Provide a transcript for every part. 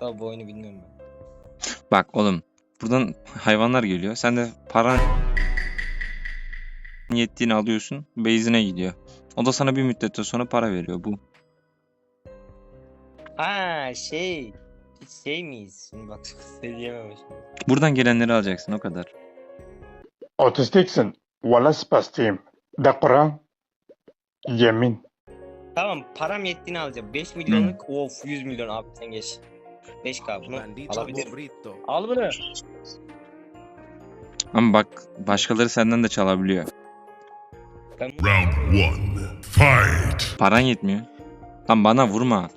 Daha bu oyunu bilmiyorum ben. Bak oğlum buradan hayvanlar geliyor. Sen de paran yettiğini alıyorsun. Base'ine gidiyor. O da sana bir müddet sonra para veriyor bu. Ha şey. Şey miyiz? Şimdi bak söyleyemem şimdi. Buradan gelenleri alacaksın o kadar. Autistiksin. Valla spastiyim. Da Kur'an. Yemin. Tamam param yettiğini alacağım. 5 milyonluk of 100 milyon abi sen geç. 5k bunu alabilirim. Al bunu. Ama bak başkaları senden de çalabiliyor. Ben Round one. Fight. Paran yetmiyor. Lan bana vurma.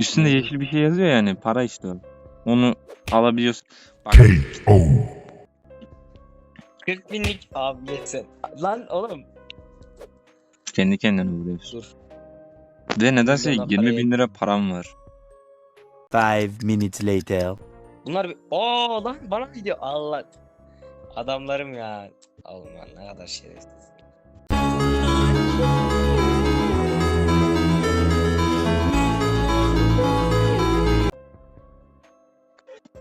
Üstünde yeşil bir şey yazıyor yani. Para işte o. Onu alabiliyorsun. Bak KO. 40 binlik abi geçsen. Lan oğlum. kendi kendine vuruyorsun. Dur. Ve nedense Milyonlar 20 para bin lira param var. Five minutes later. Bunlar bir... Oo lan bana gidiyor Allah. Adamlarım ya. Oğlum lan ne kadar şerefsiz.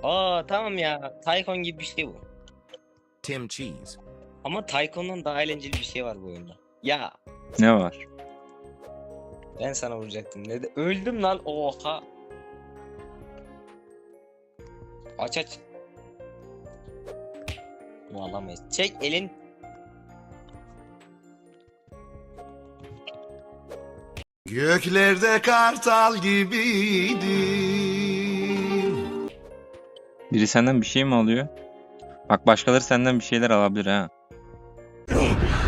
Aa tamam ya. Tycoon gibi bir şey bu. Tim Cheese. Ama Tycoon'dan daha eğlenceli bir şey var bu oyunda. Ya Ne var? ben sana vuracaktım. Ne de öldüm lan. Oha. Aç aç. Bunu alamayız. Çek elin. Göklerde kartal gibiydim. Biri senden bir şey mi alıyor? Bak başkaları senden bir şeyler alabilir ha.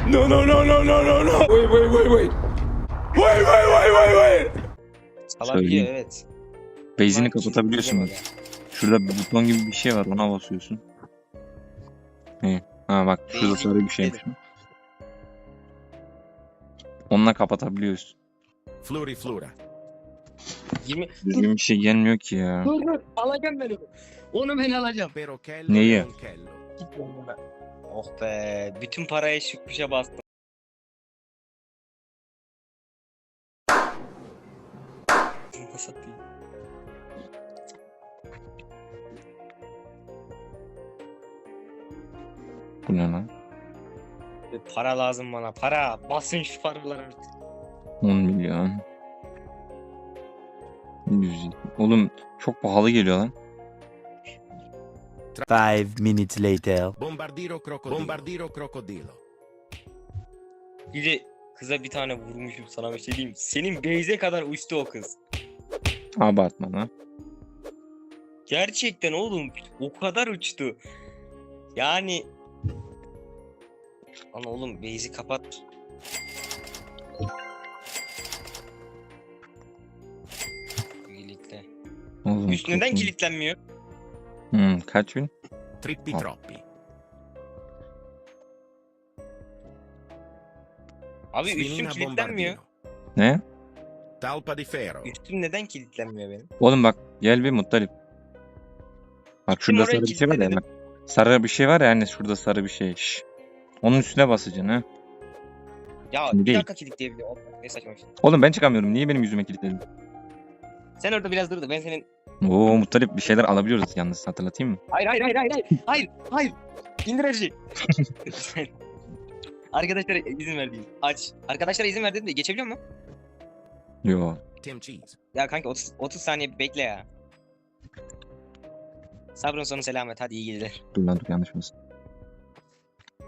No, no, no, no, no, no, no. Wait, wait, wait, wait. Wait, wait, wait, wait, wait. Alabiliyor Söyleyeyim. evet. Base'ini Ama kapatabiliyorsun. Şurada bir buton gibi bir şey var ona basıyorsun. İyi. Ha bak şurada sarı bir şeymiş. Onunla kapatabiliyorsun. Flori Flora. 20 Düzgün bir şey gelmiyor ki ya. Dur dur alacağım ben onu. Onu ben alacağım. Neyi? Oh be bütün parayı şu kuşa bastım. Satayım. Bu ne lan? Para lazım bana para. Basın şu paraları artık. 10 milyon. 100. Oğlum çok pahalı geliyor lan. Five minutes later. Bombardiro crocodilo. Bombardiro crocodilo. Bir de kıza bir tane vurmuşum sana bir şey diyeyim. Senin beyze kadar uçtu o kız. Abartma lan. Gerçekten oğlum o kadar uçtu. Yani Lan oğlum base'i kapat. Kilitle. Oğlum, Üst çok neden iyi. kilitlenmiyor? Hmm, kaç gün? Trippi Oh. troppi. Abi üstüm Svinina kilitlenmiyor. bombardino. Ne? Talpa di ferro. Üstüm neden kilitlenmiyor benim? Oğlum bak gel bir Muttalip. Bak şurada oraya sarı bir şey var ya kilitledim. bak. Sarı bir şey var ya hani şurada sarı bir şey. Şş. Onun üstüne basacaksın ha. Ya Şimdi bir değil. dakika kilitleyebiliyor. Oğlum, Ne saçma bir şey. Oğlum ben çıkamıyorum. Niye benim yüzüme kilitledin? Sen orada biraz dur da ben senin... Oo Muttalip bir şeyler alabiliyoruz yalnız hatırlatayım mı? Hayır hayır hayır hayır hayır hayır hayır. İndir her şeyi. Arkadaşlara izin ver diyeyim. Aç. Arkadaşlara izin ver dedim de geçebiliyor mu? Yo. Tim Cheese. Ya kanka 30, 30 saniye bekle ya. Sabrın sonu selamet hadi iyi geceler. Dur lan dur yanlış mısın?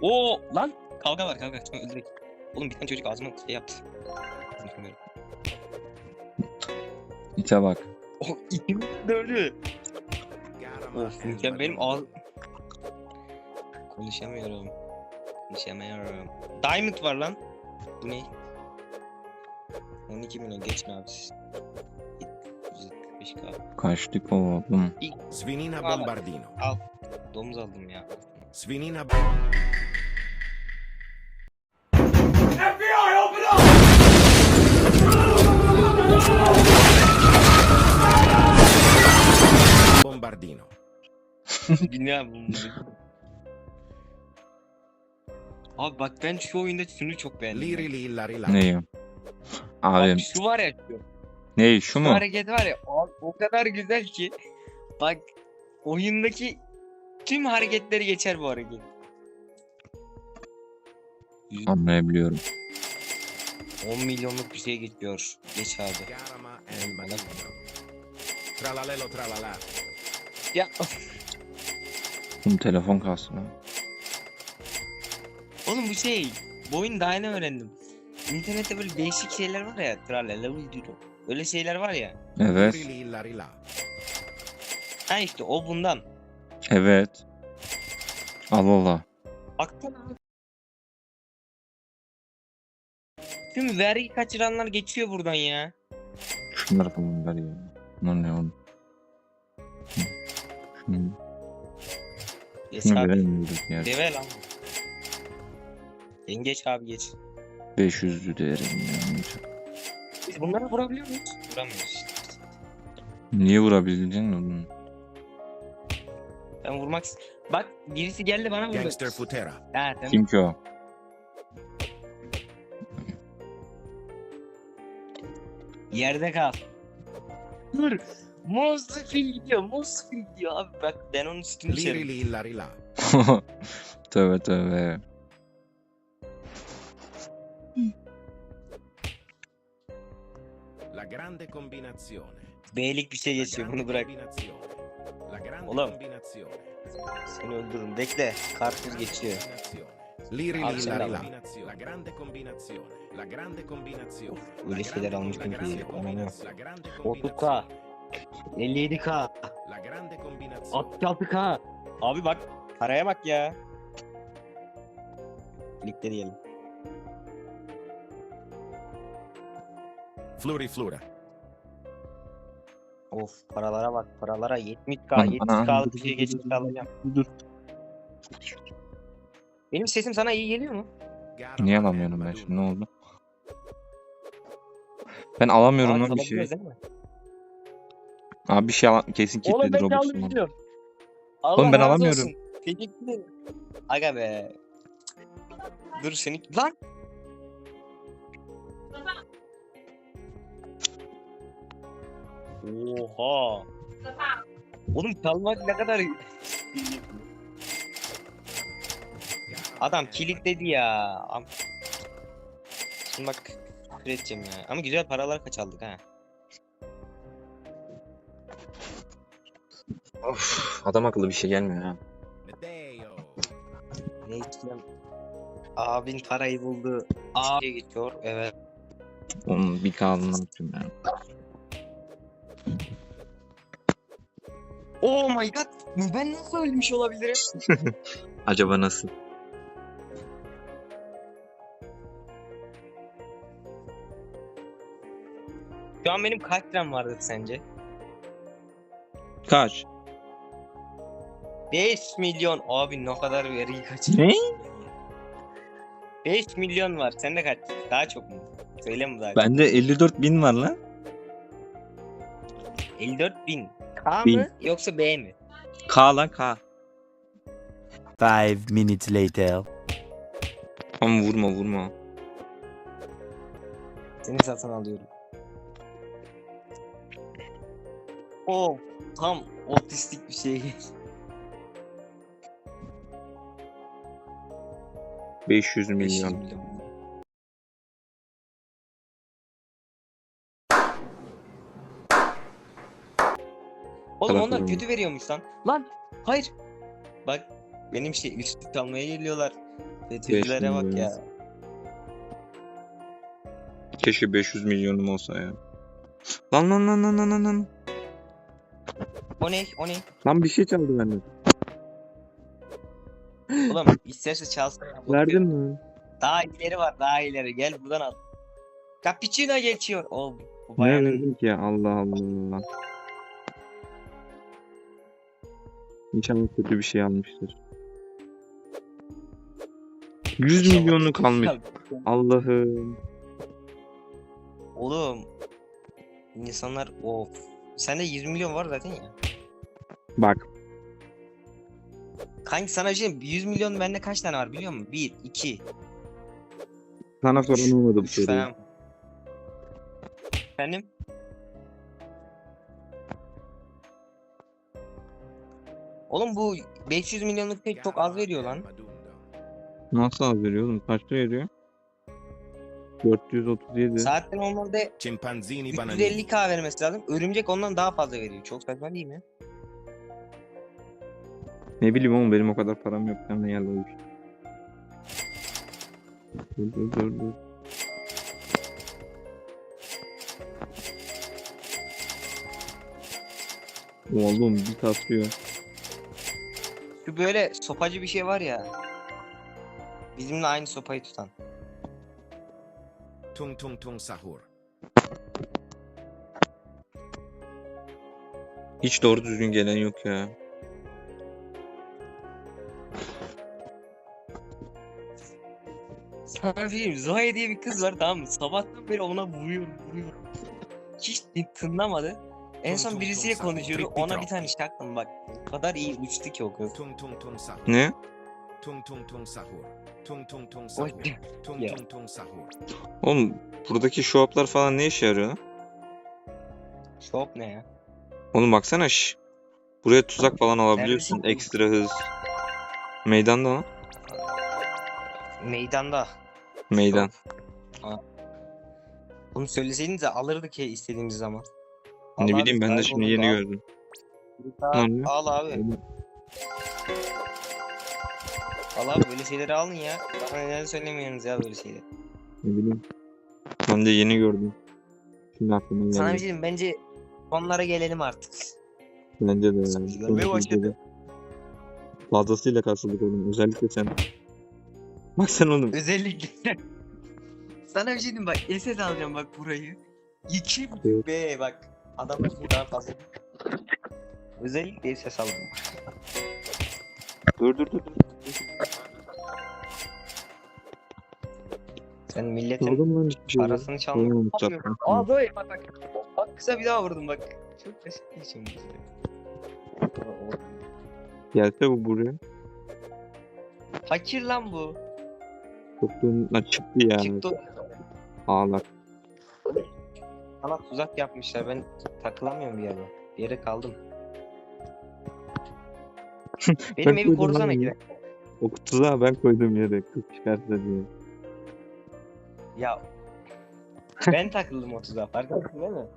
Oo lan kavga var kavga. Şimdi öldürek. Oğlum bir tane çocuk ağzıma şey yaptı. Konuşamıyorum. İçe bak. Oh öldü. Gara Of mükemmel benim ağız... Konuşamıyorum. Konuşamıyorum. Diamond var lan. Bu ne? 12 milyon geçme abi siz. 175k. Kaçtık oğlum. Svinina bombardino. Domuz aldım ya. Svinina FBI, open up! bombardino. Bilmiyorum bunu. Abi bak ben şu oyunda şunu çok beğendim. Liri lilla rilà. Neyim? Abi Abi şu var ya şu. Ne şu mu? hareket var ya o, o kadar güzel ki. Bak oyundaki tüm hareketleri geçer bu hareket. Anlayabiliyorum. 10 milyonluk bir şey geçiyor. Geç abi. Badino. Tralalelo tralala. Ya Oğlum telefon kastı lan. oğlum bu şey. Bu oyunu daha yeni öğrendim. İnternette böyle değişik şeyler var ya. Tralala uyduru. Öyle şeyler var ya. Evet. Ha işte o bundan. Evet. Allah Allah. Baksana. Tüm vergi kaçıranlar geçiyor buradan ya. Şunları falan ver ya. Bunlar ne oğlum? Şunu, Geç şunu ya. Deve lan. Sen geç abi geç. 500'lü değerim ya. Biz bunları vurabiliyor muyuz? Vuramıyoruz. Niye vurabildin oğlum? Ben vurmak ist- Bak birisi geldi bana vurdu. Gangster Futera. Ha tamam. Kim ki o? Yerde kal. Dur. Monster fil gidiyor. Monster fil gidiyor abi bak ben onun sütünü içerim. Liririllarila. tövbe tövbe. La grande combinazione. B'lik bir şey geçiyor bunu bırak. combinazione. La grande Oğlum. combinazione. Seni öldürürüm bekle. Karpuz geçiyor. Liririllarila. La grande combinazione. La grande combinazione. öyle La şeyler grande- almıştım la ki, grande anam combinazione. La grande 30K. combinazione. 57k. La grande combinazione. 66k. Abi bak paraya bak ya. Birlikte diyelim. Fluri Flura. Of paralara bak paralara 70k Ana, 70k'lık ana, bir şey geçmiş alacağım. Dur. Benim sesim sana iyi geliyor mu? Niye alamıyorum ben şimdi ne oldu? Ben alamıyorum lan bir şey. Abi bir şey al kesin Oğlum kilitledir ben de Robux'um. alabiliyorum. Oğlum ben razı alamıyorum. olsun. Teşekkür ederim. Aga be. Dur seni lan. Oha. Oğlum çalmak ne kadar Adam kilitledi ya. Am- Şimdi bak küfür edeceğim ya. Ama güzel paralar kaç aldık ha. Of adam akıllı bir şey gelmiyor ha. Ne istiyorum? Abin parayı buldu. Abi geçiyor. Evet. Onun bir kağıdını yapayım ben. Oh my god. Ben nasıl ölmüş olabilirim? Acaba nasıl? Şu an benim kaç liram vardır sence? Kaç? 5 milyon. Abi ne kadar vergi kaçırdım. Ne? 5 milyon var. Sende kaç? Daha çok mu? Söyle mi daha çok? Bende 54 bin var lan. 54 bin. K Bin. mı yoksa B mi? K lan K. Five minutes later. Ama vurma vurma. Seni satın alıyorum. Oh tam otistik bir şey. 500 500 milyon. milyon. Oğlum onlar kötü veriyormuş lan. Lan hayır. Bak benim şey üstlük almaya geliyorlar. Kötülere bak milyon. ya. Keşke 500 milyonum olsa ya. Lan lan lan lan lan lan lan. O ne? O ne? Lan bir şey çaldı benden. Oğlum isterse çalsın. Verdin mi? Daha ileri var daha ileri. Gel buradan al. Cappuccino geçiyor. O bu Ne bayanın verdim ki ya Allah Allah. İnşallah kötü bir şey almıştır. 100 milyonluk almış. Allah'ım. Oğlum. İnsanlar of. Sende 20 milyon var zaten ya. Bak. Kanki sana bir şey diyeyim, 100 milyon bende kaç tane var biliyor musun? 1, 2, Sana sorun olmadı bu 3 soruyu. falan. Efendim? Oğlum bu 500 milyonluk pek çok az veriyor lan. Nasıl az veriyor oğlum? Kaç lira veriyor? 437. Saatte normalde Cimpanzini bananini. 350k vermesi lazım. Örümcek ondan daha fazla veriyor. Çok saçma değil mi? Ne bileyim oğlum benim o kadar param yok. Sen de gel olur. Dur dur dur dur. Oğlum bir tasıyor. Şu böyle sopacı bir şey var ya. Bizimle aynı sopayı tutan. Tung tung tung sahur. Hiç doğru düzgün gelen yok ya. Sana diyeyim, Zoe diye bir kız var tamam mı? Sabahtan beri ona vuruyorum vuruyorum. Hiç tınlamadı. En son birisiyle konuşuyordu. Ona bir tane şaktım bak. O kadar iyi uçtu ki o kız. Tung tung tung sahur. Ne? Tung tung tung sahur. Tung tung tung sahur. Tung tung tung sahur. Oğlum buradaki şu haplar falan ne işe yarıyor lan? Şop ne ya? Oğlum baksana şş. Buraya tuzak falan alabiliyorsun. Neredesin? Ekstra hız. Meydanda lan. Meydanda. Meydan. Bunu söyleseydiniz de alırdık ya istediğimiz zaman. Ne Al bileyim ben de şimdi yeni da gördüm. Lan ne? al abi. Al abi böyle şeyleri alın ya. Bana neden söylemiyorsunuz ya böyle şeyleri. Ne bileyim. Ben de yeni gördüm. Şimdi aklıma geldi. Sana bir şey diyeyim bence sonlara gelelim artık. Bence de. Görmeye yani. Konuşuruz başladı. Fazlasıyla karşılık oğlum. Özellikle sen. Bak sen oğlum. Özellikle. Sana bir şey diyeyim bak SS alacağım bak burayı. İki Evet. be bak. Adam daha fazla. Özellikle SS alacağım. Dur dur dur. Sen milletin Sordum lan şey. parasını çalmak çarpma. Aa böyle bak bak. Bak kısa bir daha vurdum bak. Çok basit bir şey işte. Gelse bu buraya. Fakir lan bu. Soktuğumda çıktı ya. Çıktı. Ağlar. Bana tuzak yapmışlar. Ben takılamıyorum bir yere. Bir yere kaldım. Benim Ben evi koydum korusana lan ki. ya. O tuzağı ben koydum yere. Kız çıkarsa diye. Ya. ben takıldım o tuzağa. Farkındasın değil mi?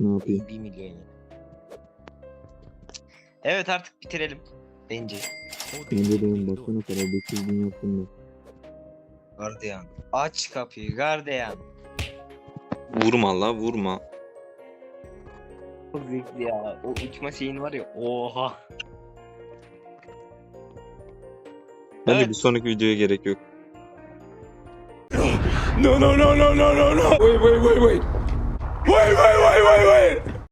Ne yapayım? 1 milyon ya. Evet artık bitirelim. Bence. Bence de oğlum baksana para 500 bin yaptım ben. Gardiyan. Aç kapıyı gardiyan. Vurma la vurma. Çok zevkli ya. O uçma şeyin var ya. Oha. Bence Evet. bir sonraki videoya gerek yok. No, no, no, no, no, no, no. Wait, wait, wait, wait. Wait, wait, wait, wait, wait.